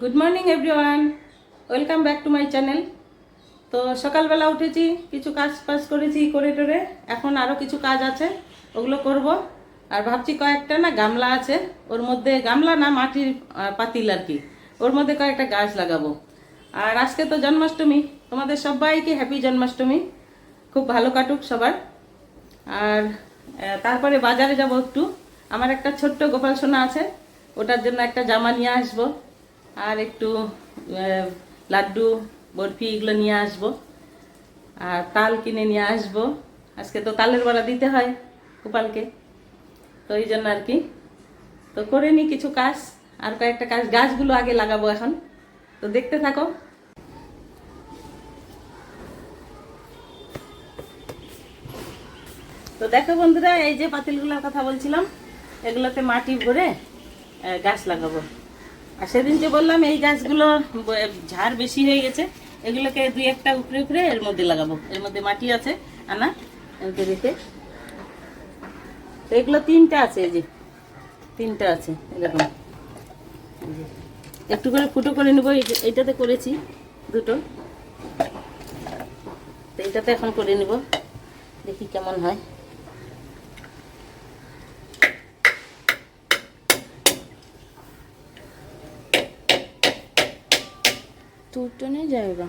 Good morning everyone welcome back to my channel তো সকালবেলা উঠেছি, কিছু কাজ ফাজ করেছি করে টোরে এখন আরও কিছু কাজ আছে, ওগুলো করব। আর ভাবছি কয়েকটা না গামলা আছে, ওর মধ্যে গামলা না মাটির পাতিল আর কি। ওর মধ্যে কয়েকটা গাছ লাগাবো। আর আজকে তো জন্মাষ্টমী, তোমাদের সবাইকে হ্যাপি জন্মাষ্টমী। খুব ভালো কাটুক সবার। আর তারপরে বাজারে যাব একটু। আমার একটা ছোট্ট গোপাল সোনা আছে, ওটার জন্য একটা জামা নিয়ে আসব। আর একটু লাড্ডু, বরফি এগুলো নিয়ে আসব। আর তাল কিনে নিয়ে আসব। আজকে তো তালের বড়া দিতে হয় গোপালকে। তো এই জন্য আর কি। তো করে নি কিছু কাজ। আর কয়েকটা কাজ, গাছগুলো আগে লাগাবো এখন। তো দেখতে থাকো। তো দেখো বন্ধুরা, এই যে পাতিলগুলোর কথা বলছিলাম, এগুলোতে মাটি ভরে গাছ লাগাবো। আর সেদিন যে বললাম, এই গাছগুলো ঝাড় বেশি হয়ে গেছে, এগুলোকে দুই একটা উপরে উপরে এর মধ্যে লাগাবো। এর মধ্যে মাটি আছে, আনা রেখে। তো এগুলো তিনটা আছে, এই যে। তিনটা আছে, এরকম। একটু করে ফুটো করে নেব, এই এইটাতে করেছি দুটো। তো এইটাতে এখন করে নেব, দেখি কেমন হয়। टूट तो नहीं जाएगा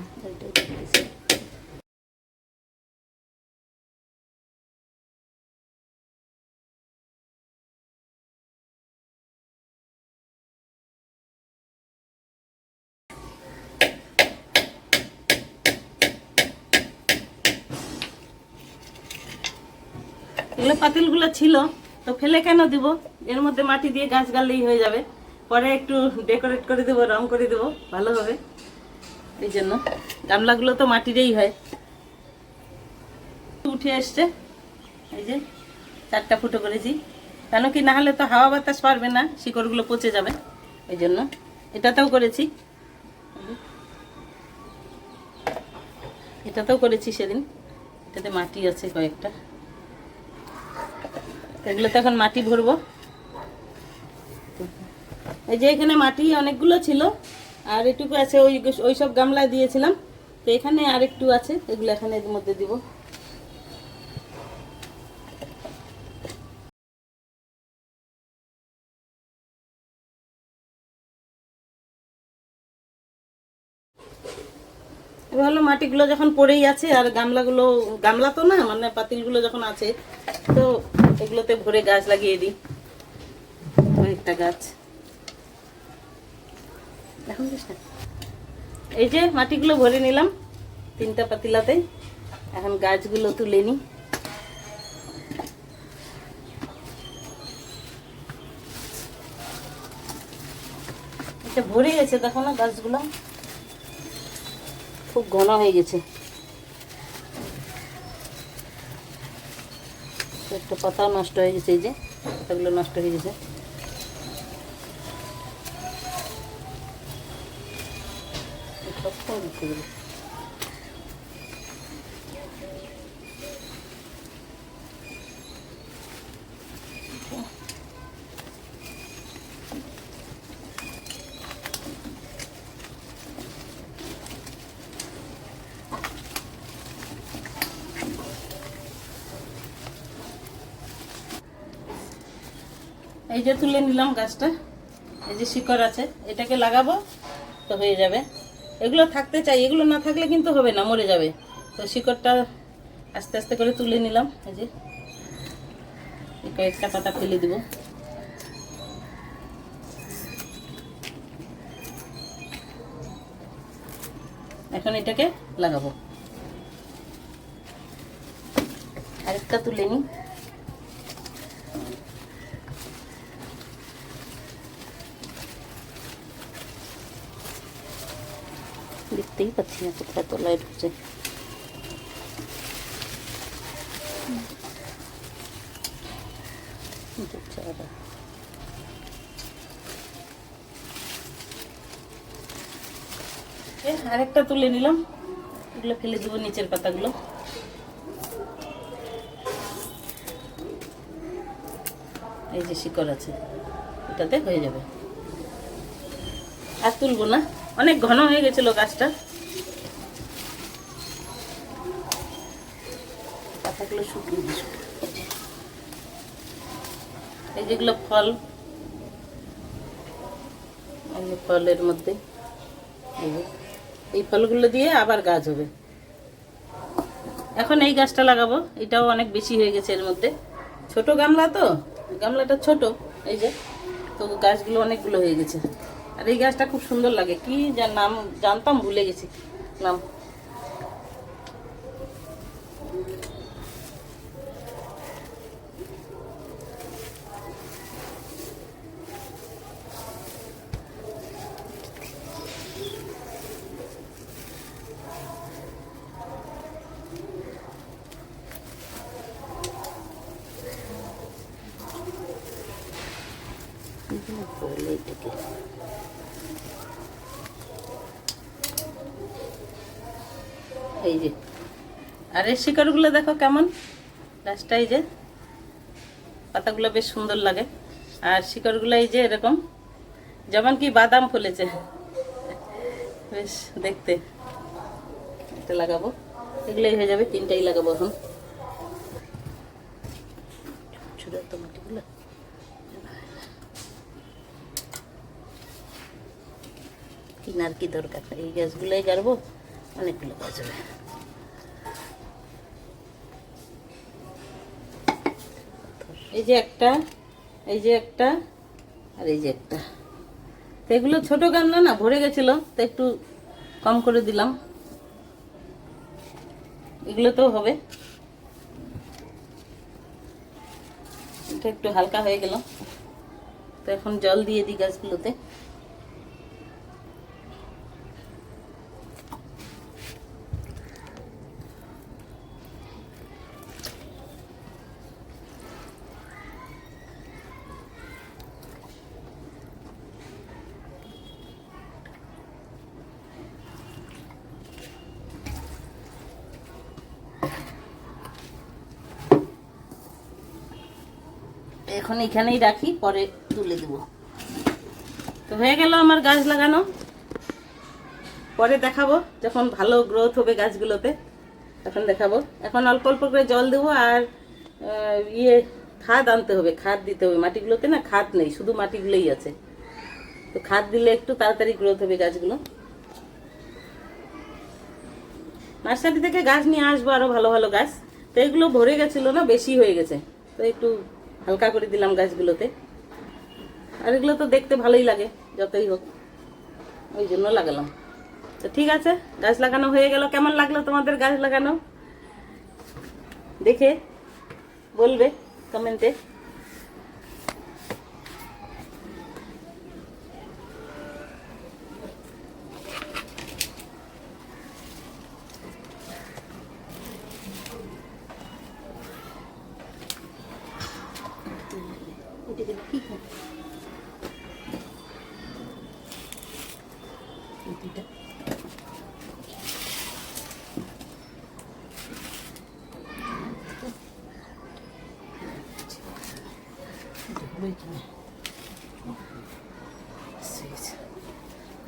এগুলো পাতিলগুলো ছিল তো ফেলে কেন দিব এর মধ্যে মাটি দিয়ে গাছ গাড়লেই হয়ে যাবে পরে একটু ডেকোরেট করে দেবো রং করে দেবো ভালো হবে এই জন্য। গামলাগুলো তো মাটিরই হয়। উঠে এসছে। এই যে চারটা ফুটো করেছি। কেন কি না হলে তো হাওয়া বাতাস পারবে না, শিকড়গুলো পচে যাবে। এই জন্য এটাতেও করেছি। এটাতেও করেছি সেদিন। এটাতে মাটি আছে কয়েকটা। এগুলোতে এখন মাটি ভরবো। এই যে এখানে মাটি অনেকগুলো ছিল। আর এটুকু আছে, ওই ওই সব গামলায় দিয়েছিলাম। তো এখানে আর একটু আছে, এগুলো এখানে এর মধ্যে দিব। হলো মাটিগুলো যখন পড়েই আছে, আর গামলাগুলো, গামলা তো না মানে পাতিলগুলো যখন আছে, তো এগুলোতে ভরে গাছ লাগিয়ে দিই। একটা গাছ। এখন এই যে মাটিগুলো ভরে নিলাম, তিনটা পাতিলাতে। এখন গাছগুলো তুলে এটা ভরে গেছে, দেখো না গাছগুলো। খুব ঘন হয়ে গেছে। একটা পাতাও নষ্ট হয়ে গেছে, এই যে, পাতাগুলো নষ্ট হয়ে গেছে। এই যে তুলে নিলাম গাছটা এই যে শিকড় আছে এটাকে লাগাবো তো হয়ে যাবে। এগুলো থাকতে চাই, এগুলো না থাকলে কিন্তু হবে না, মরে যাবে। তো শিকড়টা আস্তে আস্তে করে তুলে নিলাম, এই যে। কয়েকটা পাতা ফেলে দিব। এখন এটাকে লাগাবো। আরেকটা তুলে নিই। দেখতেই পাচ্ছি না কোথায় তলায় ঢুকছে আরেকটা তুলে নিলাম। এগুলো ফেলে দেবো নিচের পাতাগুলো। এই যে শিকড় আছে এটাতে হয়ে যাবে। আর তুলবো না। অনেক ঘন হয়ে গেছিল গাছটা। পাতাগুলো শুকিয়ে দিই এই যেগুলো ফল, এই ফলের মধ্যে, এই ফলগুলো দিয়ে আবার গাছ হবে। এখন এই গাছটা লাগাবো, এটাও অনেক বেশি হয়ে গেছে এর মধ্যে। ছোট গামলা তো, গামলাটা ছোট, এই যে, তো গাছগুলো অনেকগুলো হয়ে গেছে। আর এই গাছটা খুব সুন্দর লাগে, কি যার নাম, জানতাম ভুলে গেছি। নাম কি যেন বলে এটাকে? এই যে আর এর শিকড়গুলো দেখো কেমন? গাছটা এই যে পাতাগুলো বেশ সুন্দর লাগে। আর শিকড়গুলো এই যে এরকম, যেমন কি বাদাম ফলেছে। বেশ দেখতে। লাগাবো। এগুলোই হয়ে যাবে, তিনটাই লাগাবো এখন। কিনার কি দরকার? এই গাছগুলোই গাড়বো অনেকগুলো গাছ হবে এই যে একটা, এই যে একটা, আর এই যে একটা। তো এগুলো ছোটো গামলা না, ভরে গেছিল, তো একটু কম করে দিলাম। এগুলো তো হবে। এটা একটু হালকা হয়ে গেল। তো এখন জল দিয়ে দিই গাছগুলোতে। এখন এখানেই রাখি, পরে তুলে দেব। তো হয়ে গেল আমার গাছ লাগানো। পরে দেখাবো যখন ভালো গ্রোথ হবে গাছগুলোতে, তখন দেখাবো। এখন অল্প অল্প করে জল দেবো আর ইয়ে খাদ আনতে হবে, খাদ দিতে হবে। মাটিগুলোতে না খাদ নেই, শুধু মাটিগুলোই আছে। তো খাদ দিলে একটু তাড়াতাড়ি গ্রোথ হবে গাছগুলো। নার্সারি থেকে গাছ নিয়ে আসব আরও ভালো ভালো গাছ। তো এগুলো ভরে গেছিল না, বেশি হয়ে গেছে। তো একটু হালকা করে দিলাম গাছগুলোতে। আর এগুলো তো দেখতে ভালোই লাগে, যতই হোক। ওই জন্য লাগালাম। তো ঠিক আছে, গাছ লাগানো হয়ে গেল। কেমন লাগল তোমাদের গাছ লাগানো? দেখে বলবে কমেন্টে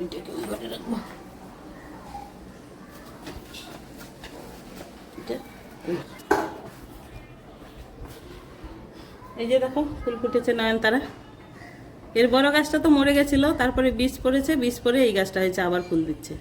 এটাকে ওই ঘরে রাখব এটা ওই। এই যে দেখো, ফুল ফুটেছে নয়নতারা। এর বড় গাছটা তো মরে গেছিল, তারপরে বীজ পড়েছে, বীজ পরে এই গাছটা হয়েছে আবার ফুল দিচ্ছে।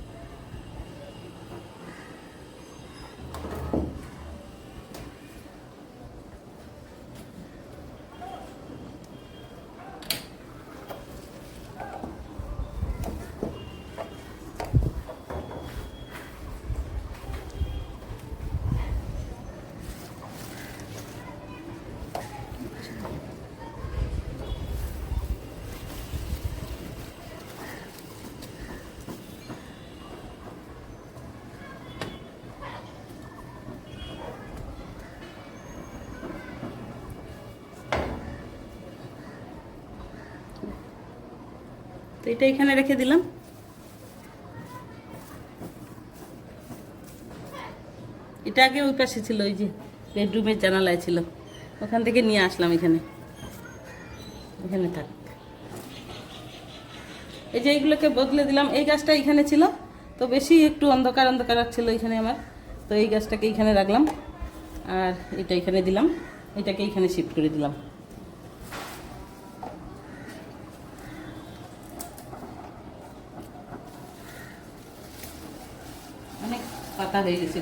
তো এটা এখানে রেখে দিলাম। এটা আগে ওই পাশে ছিল, ওই যে বেডরুমের জানালায় ছিল। ওখান থেকে নিয়ে আসলাম এখানে। এখানে থাক। এই যে এইগুলোকে বদলে দিলাম। এই গাছটা এখানে ছিল, তো বেশি একটু অন্ধকার অন্ধকার ছিল এখানে আমার। তো এই গাছটাকে এইখানে রাখলাম। আর এটা এখানে দিলাম। এটাকে এইখানে শিফট করে দিলাম। অনেক পাতা হয়ে গেছে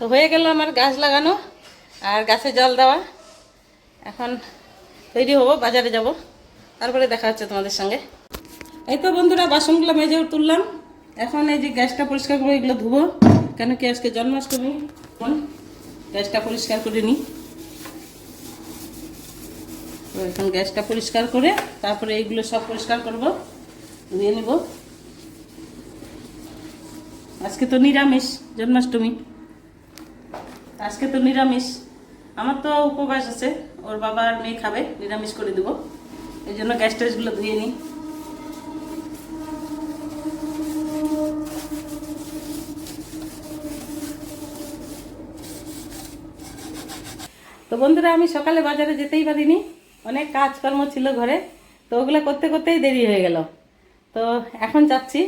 তো হয়ে গেল আমার গাছ লাগানো আর গাছে জল দেওয়া। এখন তৈরি হব, বাজারে যাব। তারপরে দেখা হচ্ছে তোমাদের সঙ্গে। এই তো বন্ধুরা, বাসনগুলো মেজে তুললাম। এখন এই যে গ্যাসটা পরিষ্কার করে এগুলো ধুবো। কেন কি আজকে জন্মাষ্টমী? গ্যাসটা পরিষ্কার করে নিই। তো এখন গ্যাসটা পরিষ্কার করে তারপরে এইগুলো সব পরিষ্কার করব, ধুয়ে নিব। আজকে তো নিরামিষ, জন্মাষ্টমী। আজকে তো নিরামিষ। আমার তো উপবাস আছে, ওর বাবা আর মেয়ে খাবে, নিরামিষ করে দেবো। এই জন্য গ্যাস ট্যাসগুলো ধুয়ে নিই। তো বন্ধুরা, আমি সকালে বাজারে যেতেই পারিনি। অনেক কাজকর্ম ছিল ঘরে, তো ওগুলো করতে করতেই দেরি হয়ে গেল। তো এখন যাচ্ছি,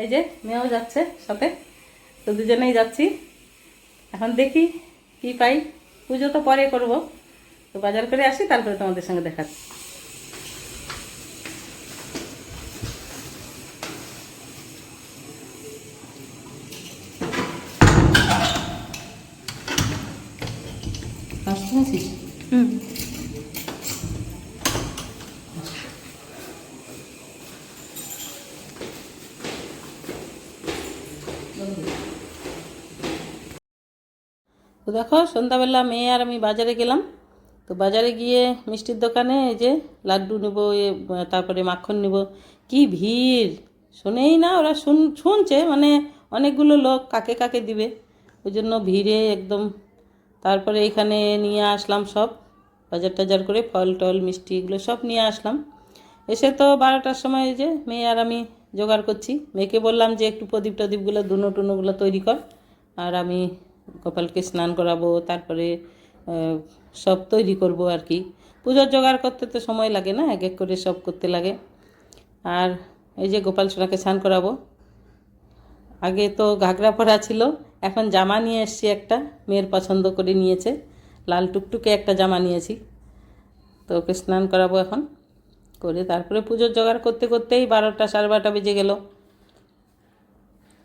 এই যে মেয়েও যাচ্ছে সাথে, তো দুজনেই যাচ্ছি। এখন দেখি কি পাই? পুজো তো পরে করব। তো বাজার করে আসি, তারপরে তোমাদের সঙ্গে দেখাচ্ছি হুম। তো দেখো, সন্ধ্যাবেলা মেয়ে আর আমি বাজারে গেলাম। তো বাজারে গিয়ে মিষ্টির দোকানে এই যে লাড্ডু নেব তারপরে মাখন নেব। কি ভিড়! শোনেই না, ওরা শুন, শুনছে মানে অনেকগুলো লোক কাকে কাকে দিবে। ওই জন্য ভিড়ে একদম। তারপরে এখানে নিয়ে আসলাম সব। বাজার টাজার করে ফল টল, মিষ্টি এগুলো সব নিয়ে আসলাম। এসে তো বারোটার সময় এই যে মেয়ে আর আমি জোগাড় করছি। মেয়েকে বললাম যে একটু প্রদীপ টদীপগুলো দুনো টুনোগুলো তৈরি কর। আর আমি গোপালকে স্নান করাবো, তারপরে সব তৈরি করব আর কি। পুজোর জোগাড় করতে তো সময় লাগে না, এক এক করে সব করতে লাগে। আর এই যে গোপাল সোনাকে স্নান করাবো, আগে তো ঘাগরা পরা ছিল, এখন জামা নিয়ে এসছি একটা, মেয়ের পছন্দ করে নিয়েছে, লাল টুকটুকে একটা জামা নিয়েছি। তো ওকে স্নান করাবো এখন, করে তারপরে পুজোর জোগাড় করতে করতেই বারোটা সাড়ে বারোটা বেজে গেল।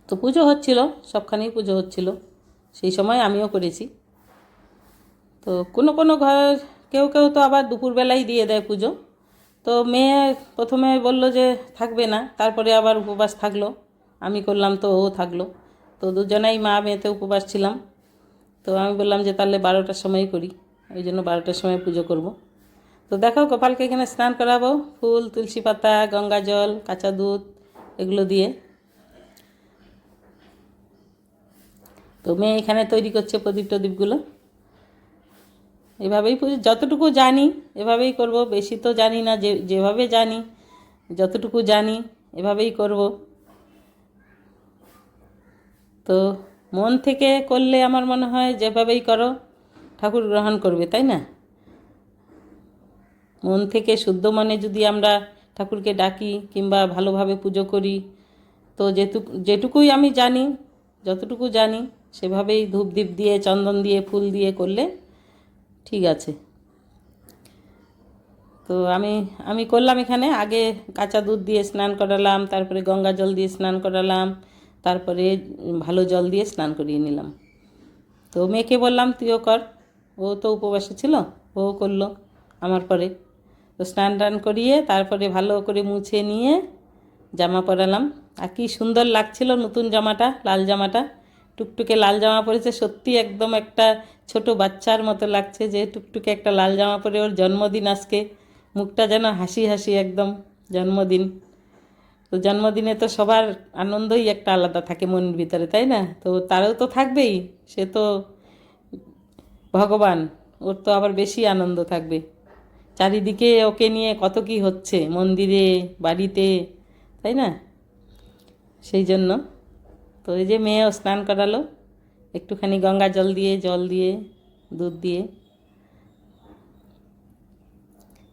তো পুজো হচ্ছিল, সবখানেই পুজো হচ্ছিল। সেই সময় আমিও করেছি। তো কোনো কোনো ঘর, কেউ কেউ তো আবার দুপুরবেলাই দিয়ে দেয় পুজো। তো মেয়ে প্রথমে বলল যে থাকবে না, তারপরে আবার উপবাস থাকল। আমি করলাম তো ও থাকল। তো দুজনেই মা মেয়েতে উপবাস ছিলাম। তো আমি বললাম যে তাহলে বারোটার সময় করি ওই জন্য বারোটার সময় পুজো করব। তো দেখো গোপালকে এখানে স্নান করাবো, ফুল, তুলসী পাতা, গঙ্গা জল, কাঁচা দুধ, এগুলো দিয়ে। তো মেয়ে এখানে তৈরি করছে প্রদীপ টদীপগুলো। এভাবেই যতটুকু জানি এভাবেই করব, বেশি তো জানি না, যে, যেভাবে জানি, যতটুকু জানি এভাবেই করব। তো মন থেকে করলে আমার মনে হয় যেভাবেই করো, ঠাকুর গ্রহণ করবে, তাই না? মন থেকে শুদ্ধ মনে যদি আমরা ঠাকুরকে ডাকি কিংবা ভালোভাবে পুজো করি, তো যেটুকু, যেটুকুই আমি জানি, যতটুকু জানি সেভাবেই ধূপ দীপ দিয়ে, চন্দন দিয়ে, ফুল দিয়ে করলে ঠিক আছে। তো আমি আমি করলাম এখানে। আগে কাঁচা দুধ দিয়ে স্নান করালাম, তারপরে গঙ্গা জল দিয়ে স্নান করালাম, তারপরে ভালো জল দিয়ে স্নান করিয়ে নিলাম। তো মেয়েকে বললাম, তুইও কর। ও তো উপবাসে ছিল ও করল আমার পরে। তো স্নান টান করিয়ে তারপরে ভালো করে মুছে নিয়ে জামা পরালাম। আর কি সুন্দর লাগছিল নতুন জামাটা, লাল জামাটা। টুকটুকে লাল জামা পরেছে, সত্যি একদম একটা ছোট বাচ্চার মতো লাগছে যে টুকটুকে একটা লাল জামা পরে ওর জন্মদিন আজকে। মুখটা যেন হাসি হাসি একদম জন্মদিন। তো জন্মদিনে তো সবার আনন্দই একটা আলাদা থাকে মনের ভিতরে, তাই না? তো তারও তো থাকবেই, সে তো ভগবান, ওর তো আবার বেশি আনন্দ থাকবে। চারিদিকে ওকে নিয়ে কত কি হচ্ছে মন্দিরে, বাড়িতে, তাই না? সেই জন্য তো এই যে মেয়েও স্নান করালো, একটুখানি গঙ্গা জল দিয়ে জল দিয়ে, দুধ দিয়ে।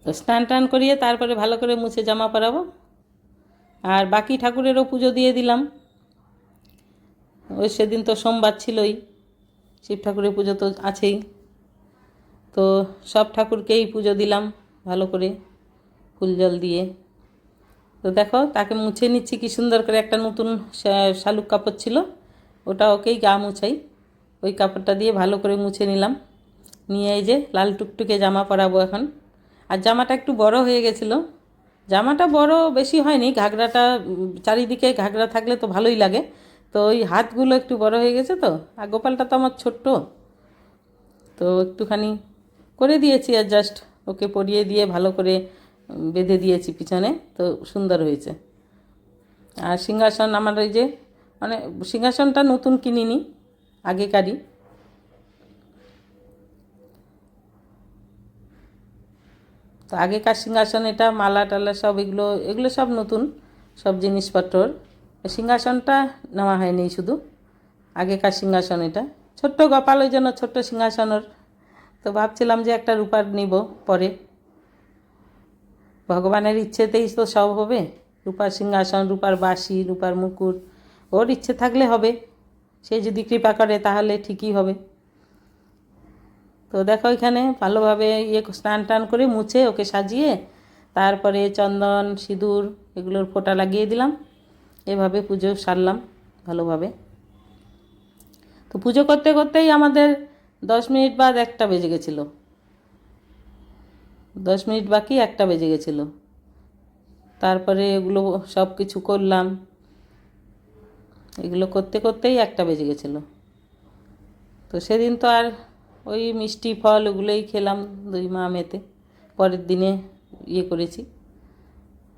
তো স্নান টান করিয়ে তারপরে ভালো করে মুছে জামা পরাবো। আর বাকি ঠাকুরেরও পুজো দিয়ে দিলাম। ওই সেদিন তো সোমবার ছিলই, শিব ঠাকুরের পুজো তো আছেই। তো সব ঠাকুরকেই পুজো দিলাম ভালো করে, ফুল জল দিয়ে। তো দেখো, তাকে মুছে নিচ্ছি, কি সুন্দর করে একটা নতুন শালুক কাপড় ছিল। ওটা ওকেই গা মুছাই। ওই কাপড়টা দিয়ে ভালো করে মুছে নিলাম। নিয়ে এই যে লাল টুকটুকে জামা পরাবো এখন। আর জামাটা একটু বড় হয়ে গেছিল। জামাটা বড় বেশি হয়নি, ঘাগরাটা চারিদিকে ঘাগরা থাকলে তো ভালোই লাগে। তো ওই হাতগুলো একটু বড় হয়ে গেছে তো, আর গোপালটা তো আমার ছোট্ট। তো একটুখানি করে দিয়েছি আর জাস্ট ওকে পরিয়ে দিয়ে ভালো করে বেঁধে দিয়েছি পিছনে, তো সুন্দর হয়েছে। আর সিংহাসন আমার ওই যে মানে সিংহাসনটা নতুন কিনিনি, আগেকারই। তো আগেকার সিংহাসন এটা, মালা টালা সব এগুলো এগুলো সব নতুন, সব জিনিসপত্রর। সিংহাসনটা নেওয়া হয়নি শুধু, আগেকার সিংহাসন এটা। ছোট্ট গোপাল ওই জন্য ছোট্ট সিংহাসনের, তো ভাবছিলাম যে একটা রূপার নিব পরে। ভগবানের ইচ্ছেতেই তো সব হবে। রূপার সিংহাসন, রূপার বাঁশি, রূপার মুকুট, ওর ইচ্ছে থাকলে হবে। সে যদি কৃপা করে, তাহলে ঠিকই হবে। তো দেখো এখানে ভালোভাবে ইয়ে স্নান টান করে মুছে ওকে সাজিয়ে তারপরে চন্দন, সিঁদুর এগুলোর ফোঁটা লাগিয়ে দিলাম। এভাবে পুজো সারলাম ভালোভাবে। তো পুজো করতে করতেই আমাদের দশ মিনিট বাদ একটা বেজে গেছিল। দশ মিনিট বাকি, একটা বেজে গেছিল। তারপরে এগুলো সব কিছু করলাম। এগুলো করতে করতেই একটা বেজে গেছিল। তো সেদিন তো আর ওই মিষ্টি ফল ওগুলোই খেলাম দুই মা মেতে। পরের দিনে ইয়ে করেছি।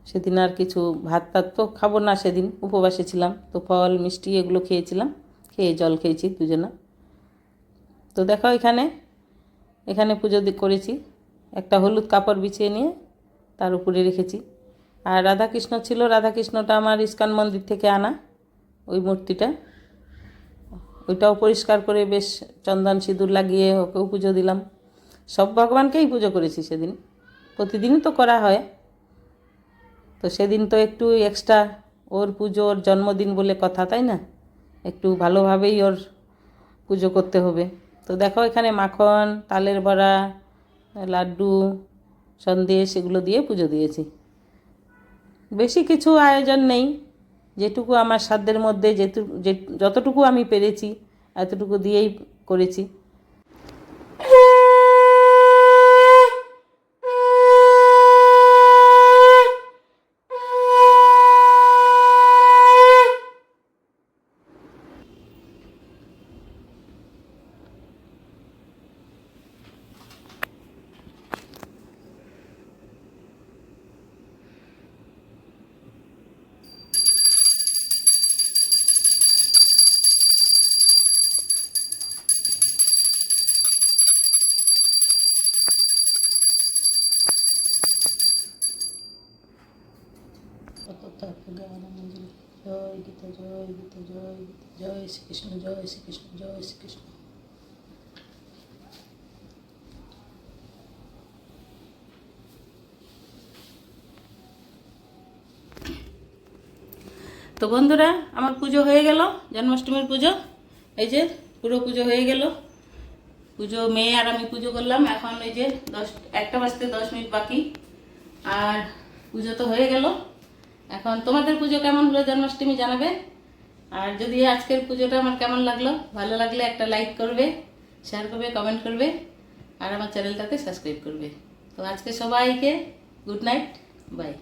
সেদিন আর কিছু ভাত টাত তো খাব না সেদিন, উপবাসে ছিলাম। তো ফল, মিষ্টি এগুলো খেয়েছিলাম। খেয়ে জল খেয়েছি দুজনা। তো দেখো এখানে এখানে পুজো করেছি। একটা হলুদ কাপড় বিছিয়ে নিয়ে তার উপরে রেখেছি। আর রাধাকৃষ্ণ ছিল, রাধাকৃষ্ণটা আমার ইস্কান মন্দির থেকে আনা ওই মূর্তিটা। ওইটাও পরিষ্কার করে বেশ চন্দন সিঁদুর লাগিয়ে ওকেও পুজো দিলাম। সব ভগবানকেই পুজো করেছি সেদিন। প্রতিদিনই তো করা হয়। তো সেদিন তো একটু এক্সট্রা ওর পুজো, ওর জন্মদিন বলে কথা, তাই না? একটু ভালোভাবেই ওর পুজো করতে হবে। তো দেখো এখানে মাখন, তালের বড়া লাড্ডু, সন্দেশ এগুলো দিয়ে পুজো দিয়েছি। বেশি কিছু আয়োজন নেই। যেটুকু আমার সাধ্যের মধ্যে যেটু যতটুকু আমি পেরেছি, এতটুকু দিয়েই করেছি। জয় জয় তো বন্ধুরা, আমার পুজো হয়ে গেল, জন্মাষ্টমীর পুজো। এই যে পুরো পুজো হয়ে গেল। পুজো মেয়ে আর আমি পুজো করলাম, এখন এই যে দশ, একটা বাজতে দশ মিনিট বাকি। আর পুজো তো হয়ে গেল। এখন তোমাদের পুজো কেমন হলো জন্মাষ্টমী জানাবে? আর যদি আজকের পুজোটা আমার কেমন লাগল, ভালো লাগলে একটা লাইক করবে শেয়ার করবে কমেন্ট করবে, আর আমার চ্যানেলটাকে সাবস্ক্রাইব করবে। তো আজকে সবাইকে গুড নাইট বাই